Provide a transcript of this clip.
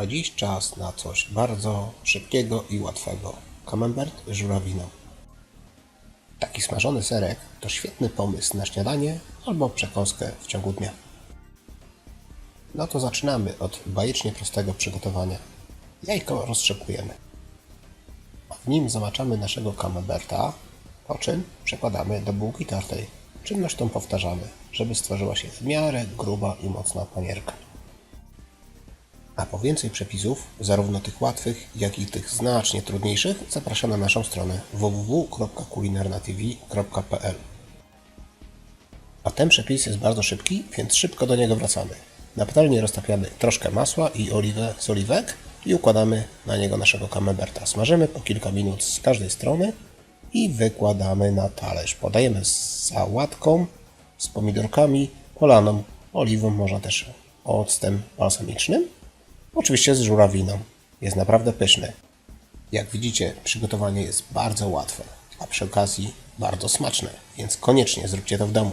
A dziś czas na coś bardzo szybkiego i łatwego. Camembert z żurawiną. Taki smażony serek to świetny pomysł na śniadanie albo przekąskę w ciągu dnia. No to zaczynamy od bajecznie prostego przygotowania. Jajko roztrzepujemy. A w nim zamaczamy naszego camemberta, po czym przekładamy do bułki tartej. Czynność tą powtarzamy, żeby stworzyła się w miarę gruba i mocna panierka. A po więcej przepisów, zarówno tych łatwych, jak i tych znacznie trudniejszych, zapraszam na naszą stronę www.kulinarnatv.pl A ten przepis jest bardzo szybki, więc szybko do niego wracamy. Na patelni roztapiamy troszkę masła i oliwę z oliwek i układamy na niego naszego camemberta. Smażymy po kilka minut z każdej strony i wykładamy na talerz. Podajemy z sałatką, z pomidorkami, polaną oliwą, można też octem balsamicznym. Oczywiście z żurawiną. Jest naprawdę pyszny. Jak widzicie, przygotowanie jest bardzo łatwe, a przy okazji bardzo smaczne, więc koniecznie zróbcie to w domu.